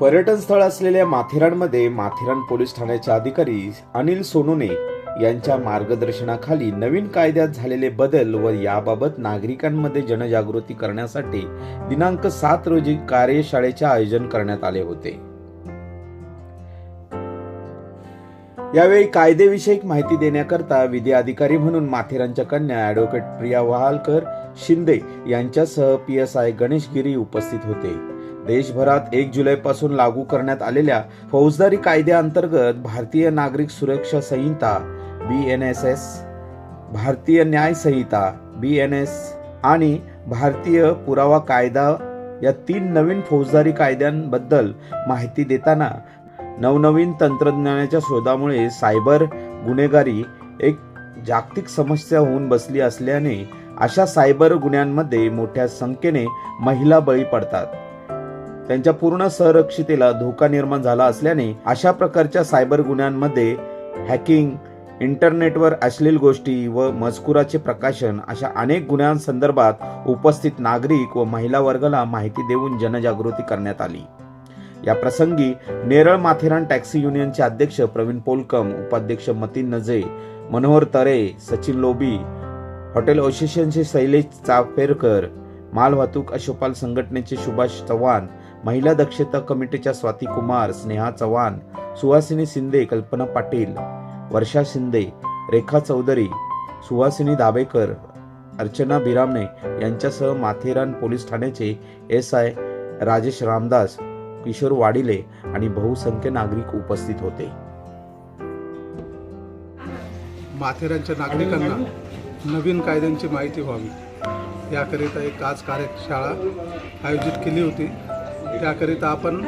पर्यटन स्थळ असलेल्या माथेरानमध्ये माथेरान पोलीस ठाण्याचे अधिकारी अनिल सोनोने यांच्या मार्गदर्शनाखाली नवीन कायद्यात झालेले बदल व याबाबत नागरिकांमध्ये जनजागृती करण्यासाठी दिनांक सात रोजी कार्यशाळेचे आयोजन करण्यात आले होते. यावेळी कायदेविषयक माहिती देण्याकरता विधी अधिकारी म्हणून माथेरानच्या कन्या ॲडव्होकेट प्रिया वहालकर शिंदे यांच्यासह P S I Ganesh Giri उपस्थित होते. देशभरात एक जुलैपासून लागू करण्यात आलेल्या फौजदारी कायद्याअंतर्गत भारतीय नागरिक सुरक्षा संहिता बी एन एस एस भारतीय न्याय संहिता बी एन एस आणि भारतीय पुरावा कायदा या तीन नवीन फौजदारी कायद्यांबद्दल माहिती देताना नवनवीन तंत्रज्ञानाच्या शोधामुळे सायबर गुन्हेगारी एक जागतिक समस्या होऊन बसली असल्याने अशा सायबर गुन्ह्यांमध्ये मोठ्या संख्येने महिला बळी पडतात. त्यांच्या पूर्ण संरक्षितेला धोका निर्माण झाला असल्याने अशा प्रकारच्या सायबर गुन्ह्यांमध्ये हॅकिंग इंटरनेटवर अश्लील गोष्टी व मजकुराचे प्रकाशन अशा अनेक गुन्ह्यांसंदर्भात उपस्थित नागरिक व महिला वर्गाला माहिती देऊन जनजागृती करण्यात आली. या प्रसंगी नेरळ माथेरान टॅक्सी युनियनचे अध्यक्ष प्रवीण पोलकम उपाध्यक्ष मतीन नजे मनोहर तरे सचिन लोबी हॉटेल असोसिएशनचे शैलेश चाफेरकर मालवाहतूक अशोपाल संघटनेचे सुभाष चव्हाण महिला दक्षता कमिटीच्या स्वाती कुमार स्नेहा चव्हाण सुहासिनी शिंदे कल्पना पाटील वर्षा शिंदे रेखा चौधरी सुहासिनी दाभेकर अर्चना बिरामणे यांच्यासह माथेरान पोलीस ठाण्याचे एस आय राजेश रामदास किशोर वाडिले आणि बहुसंख्य नागरिक उपस्थित होते. माथेरानच्या नागरिकांना नवीन कायद्यांची माहिती व्हावी. याकरिता एक आज कार्यशाळा आयोजित केली होती. त्याकरिता आपण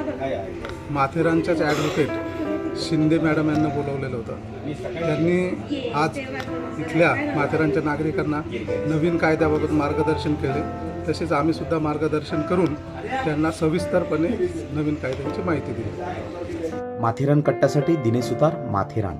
माथेरानच्याच ॲडव्होकेट शिंदे मॅडम यांना बोलवलेलं होतं. त्यांनी आज इथल्या माथेरानच्या नागरिकांना नवीन कायद्याबाबत मार्गदर्शन केले. तसेच आम्हीसुद्धा मार्गदर्शन करून त्यांना सविस्तरपणे नवीन कायद्यांची माहिती दिली. माथेरान कट्टासाठी दिनेश सुतार माथेरान.